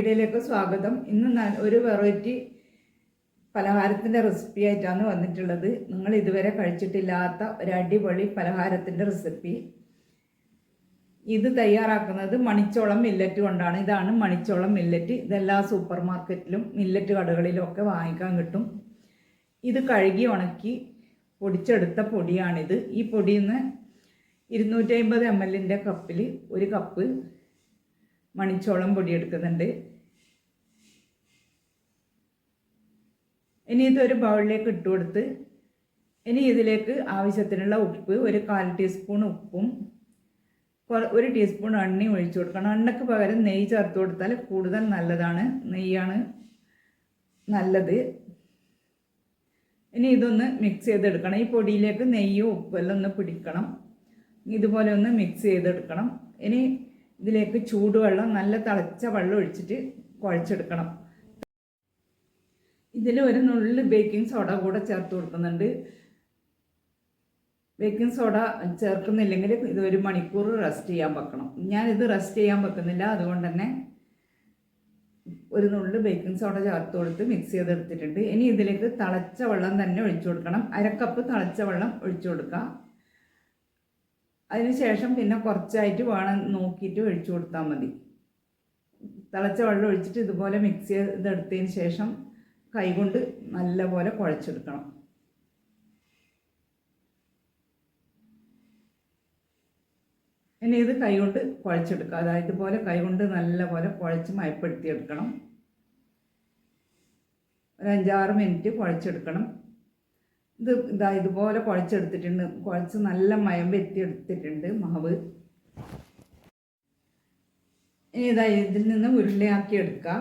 വീഡിയോയിലേക്ക് സ്വാഗതം. ഇന്ന് ഒരു വെറൈറ്റി പലഹാരത്തിന്റെ റെസിപ്പി ആയിട്ടാണ് വന്നിട്ടുള്ളത്. നിങ്ങൾ ഇതുവരെ കഴിച്ചിട്ടില്ലാത്ത ഒരു അടിപൊളി പലഹാരത്തിന്റെ റെസിപ്പി. ഇത് തയ്യാറാക്കുന്നത് മണിച്ചോളം മില്ലറ്റ് കൊണ്ടാണ്. ഇതാണ് മണിച്ചോളം മില്ലറ്റ് ഇതെല്ലാ സൂപ്പർ മാർക്കറ്റിലും മില്ലറ്റ് കടകളിലും ഒക്കെ വാങ്ങിക്കാൻ കിട്ടും. ഇത് കഴുകി ഉണക്കി പൊടിച്ചെടുത്ത പൊടിയാണിത്. ഈ പൊടിയിൽ നിന്ന് ഇരുന്നൂറ്റി അമ്പത് എം എല്ലിന്റെ കപ്പിൽ ഒരു കപ്പ് മണിച്ചോളം പൊടി എടുക്കുന്നുണ്ട് ഇനി ഇതൊരു ബൗളിലേക്ക് ഇട്ട് കൊടുത്ത് ഇനി ഇതിലേക്ക് ആവശ്യത്തിനുള്ള ഉപ്പ് ഒരു കാൽ ടീസ്പൂൺ ഉപ്പും ഒരു ടീസ്പൂൺ എണ്ണയും ഒഴിച്ചു കൊടുക്കണം. എണ്ണയ്ക്ക് പകരം നെയ്യ് ചേർത്ത് കൊടുത്താൽ കൂടുതൽ നല്ലതാണ്. നെയ്യാണ് നല്ലത്. ഇനി ഇതൊന്ന് മിക്സ് ചെയ്തെടുക്കണം. ഈ പൊടിയിലേക്ക് നെയ്യും ഉപ്പെല്ലാം ഒന്ന് പിടിക്കണം. ഇതുപോലെ ഒന്ന് മിക്സ് ചെയ്തെടുക്കണം. ഇനി ഇതിലേക്ക് ചൂടുവെള്ളം നല്ല തിളച്ച വെള്ളം ഒഴിച്ചിട്ട് കുഴച്ചെടുക്കണം. ഇതിൽ ഒരു നുള്ളിൽ ബേക്കിംഗ് സോഡ കൂടെ ചേർത്ത് കൊടുക്കുന്നുണ്ട്. ബേക്കിംഗ് സോഡ ചേർക്കുന്നില്ലെങ്കിൽ ഇത് ഒരു മണിക്കൂർ റെസ്റ്റ് ചെയ്യാൻ വെക്കണം. ഞാനിത് റെസ്റ്റ് ചെയ്യാൻ വെക്കുന്നില്ല. അതുകൊണ്ട് തന്നെ ഒരു നുള്ളിൽ ബേക്കിംഗ് സോഡ ചേർത്ത് കൊടുത്ത് മിക്സ് ചെയ്തെടുത്തിട്ടുണ്ട്. ഇനി ഇതിലേക്ക് തിളച്ച വെള്ളം തന്നെ ഒഴിച്ചു കൊടുക്കണം. അരക്കപ്പ് തിളച്ച വെള്ളം ഒഴിച്ചു കൊടുക്കുക. അതിനുശേഷം പിന്നെ കുറച്ചായിട്ട് വേണം നോക്കിയിട്ട് ഒഴിച്ചു കൊടുത്താൽ മതി. തിളച്ച വെള്ളം ഒഴിച്ചിട്ട് ഇതുപോലെ മിക്സ് ചെയ്തെടുത്തതിന് ശേഷം കൈകൊണ്ട് നല്ലപോലെ കുഴച്ചെടുക്കണം. ഇനി ഇത് കൈകൊണ്ട് കുഴച്ചെടുക്കുക. അതായത് പോലെ കൈകൊണ്ട് നല്ലപോലെ കുഴച്ച് മയപ്പെടുത്തിയെടുക്കണം. ഒരു അഞ്ചാറ് മിനിറ്റ് കുഴച്ചെടുക്കണം. ഇത് ഇതാ ഇതുപോലെ കുഴച്ചെടുത്തിട്ടുണ്ട്. കുഴച്ച് നല്ല മയം വെത്തിയെടുത്തിട്ടുണ്ട് മാവ്. ഇനി ഇതാ ഇതിൽ നിന്ന് ഉരുളയാക്കി എടുക്കുക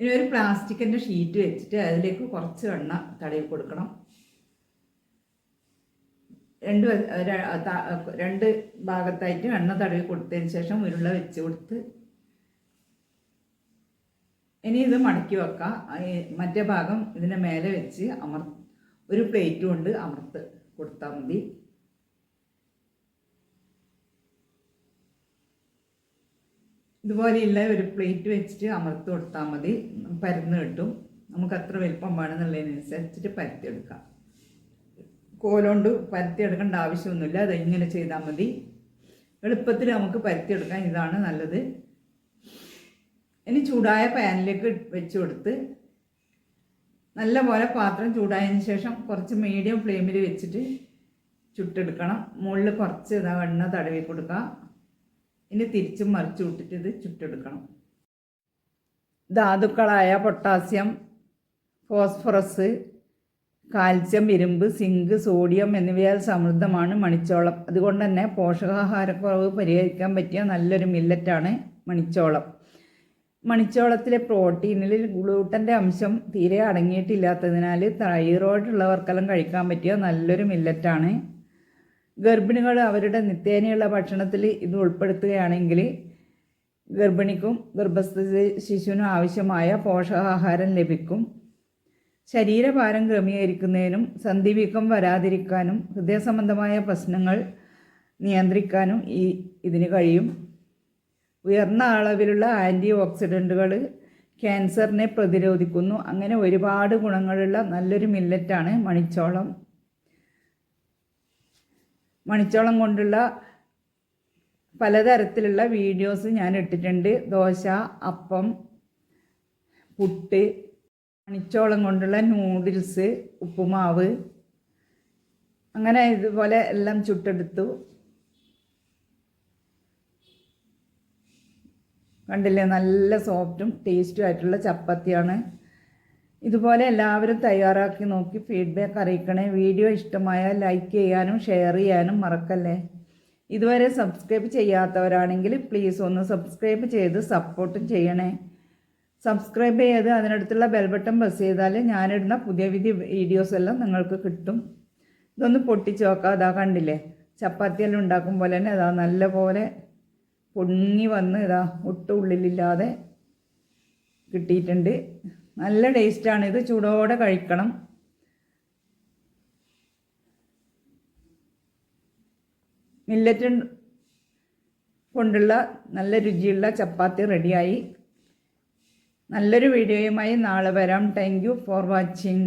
ഇനി ഒരു പ്ലാസ്റ്റിക്കിന്റെ ഷീറ്റ് വെച്ചിട്ട് അതിലേക്ക് കുറച്ച് എണ്ണ തടവി കൊടുക്കണം. രണ്ട് രണ്ട് ഭാഗത്തായിട്ട് എണ്ണ തടവി കൊടുത്തതിന് ശേഷം ഉരുള വെച്ച് കൊടുത്ത് ഇനി ഇത് മടക്കി വെക്കാം. മറ്റേ ഭാഗം ഇതിന്റെ മേലെ വെച്ച് അമർ ഒരു പ്ലേറ്റ് കൊണ്ട് അമർത്ത് കൊടുത്താൽ മതി. ഇതുപോലെയുള്ള ഒരു പ്ലേറ്റ് വെച്ചിട്ട് അമർത്ത് കൊടുത്താൽ മതി. പരന്ന് കിട്ടും. നമുക്ക് അത്ര വലിപ്പം വേണമെന്നുള്ളതിനനുസരിച്ചിട്ട് പരത്തിയെടുക്കാം കോലുകൊണ്ട് പരത്തിയെടുക്കേണ്ട ആവശ്യമൊന്നുമില്ല. അത് ഇങ്ങനെ ചെയ്താൽ മതി. എളുപ്പത്തിൽ നമുക്ക് പരത്തിയെടുക്കാൻ ഇതാണ് നല്ലത്. ഇനി ചൂടായ പാനിലേക്ക് വെച്ച് കൊടുത്ത് നല്ല പോലെ പാത്രം ചൂടായതിന് ശേഷം കുറച്ച് മീഡിയം ഫ്ലെയിമിൽ വെച്ചിട്ട് ചുട്ടെടുക്കണം. മുകളിൽ കുറച്ച് എണ്ണ തടവി കൊടുക്കുക ഇനി തിരിച്ചും മറിച്ചു വിട്ടിട്ട് ഇത് ചുട്ടെടുക്കണം. ധാതുക്കളായ പൊട്ടാസ്യം ഫോസ്ഫറസ് കാൽസ്യം ഇരുമ്പ് സിങ്ക് സോഡിയം എന്നിവയാൽ സമൃദ്ധമാണ് മണിച്ചോളം. അതുകൊണ്ട് തന്നെ പോഷകാഹാരക്കുറവ് പരിഹരിക്കാൻ പറ്റിയ നല്ലൊരു മില്ലറ്റാണ് മണിച്ചോളം. മണിച്ചോളത്തിലെ പ്രോട്ടീനിൽ ഗ്ലൂട്ടന്റെ അംശം തീരെ അടങ്ങിയിട്ടില്ലാത്തതിനാൽ തൈറോയിഡ് ഉള്ളവർക്കെല്ലാം കഴിക്കാൻ പറ്റിയ നല്ലൊരു മില്ലറ്റാണ് ഗർഭിണികൾ അവരുടെ നിത്യേനയുള്ള ഭക്ഷണത്തിൽ ഇത് ഉൾപ്പെടുത്തുകയാണെങ്കിൽ ഗർഭിണിക്കും ഗർഭസ്ഥ ശിശുവിനും ആവശ്യമായ പോഷകാഹാരം ലഭിക്കും. ശരീരഭാരം ക്രമീകരിക്കുന്നതിനും സന്ധിവീക്കം വരാതിരിക്കാനും ഹൃദയ സംബന്ധമായ പ്രശ്നങ്ങൾ നിയന്ത്രിക്കാനും ഈ ഇതിന് കഴിയും. ഉയർന്ന അളവിലുള്ള ആന്റി ഓക്സിഡന്റുകൾ ക്യാൻസറിനെ പ്രതിരോധിക്കുന്നു. അങ്ങനെ ഒരുപാട് ഗുണങ്ങളുള്ള നല്ലൊരു മില്ലറ്റാണ് മണിച്ചോളം. മണിച്ചോളം കൊണ്ടുള്ള പലതരത്തിലുള്ള വീഡിയോസ് ഞാൻ ഇട്ടിട്ടുണ്ട്. ദോശ അപ്പം പുട്ട് മണിച്ചോളം കൊണ്ടുള്ള നൂഡിൽസ് ഉപ്പുമാവ്. അങ്ങനെ ഇതുപോലെ എല്ലാം ചുട്ടെടുത്തു. കണ്ടില്ലേ? നല്ല സോഫ്റ്റും ടേസ്റ്റും ആയിട്ടുള്ള ചപ്പാത്തിയാണ്. ഇതുപോലെ എല്ലാവരും തയ്യാറാക്കി നോക്കി ഫീഡ്ബാക്ക് അറിയിക്കണേ. വീഡിയോ ഇഷ്ടമായാൽ ലൈക്ക് ചെയ്യാനും ഷെയർ ചെയ്യാനും മറക്കല്ലേ? ഇതുവരെ സബ്സ്ക്രൈബ് ചെയ്യാത്തവരാണെങ്കിൽ പ്ലീസ് ഒന്ന് സബ്സ്ക്രൈബ് ചെയ്ത് സപ്പോർട്ട് ചെയ്യണേ. സബ്സ്ക്രൈബ് ചെയ്ത് അതിനടുത്തുള്ള ബെൽബട്ടൺ പ്രസ് ചെയ്താൽ ഞാനിടുന്ന പുതിയ പുതിയ വീഡിയോസ് എല്ലാം നിങ്ങൾക്ക് കിട്ടും. ഇതൊന്ന് പൊട്ടിച്ച് നോക്കാം. അതാ കണ്ടില്ലേ? ചപ്പാത്തിയെല്ലാം ഉണ്ടാക്കും പോലെ തന്നെ അതാ നല്ല പോലെ പൊങ്ങി വന്ന് ഇതാ ഒട്ടും ഉള്ളിലില്ലാതെ കിട്ടിയിട്ടുണ്ട്. നല്ല ടേസ്റ്റാണ്. ഇത് ചൂടോടെ കഴിക്കണം. മില്ലറ്റ് കൊണ്ടുള്ള നല്ല രുചിയുള്ള ചപ്പാത്തി റെഡിയായി. നല്ലൊരു വീഡിയോയുമായി നാളെ വരാം. Thank you for watching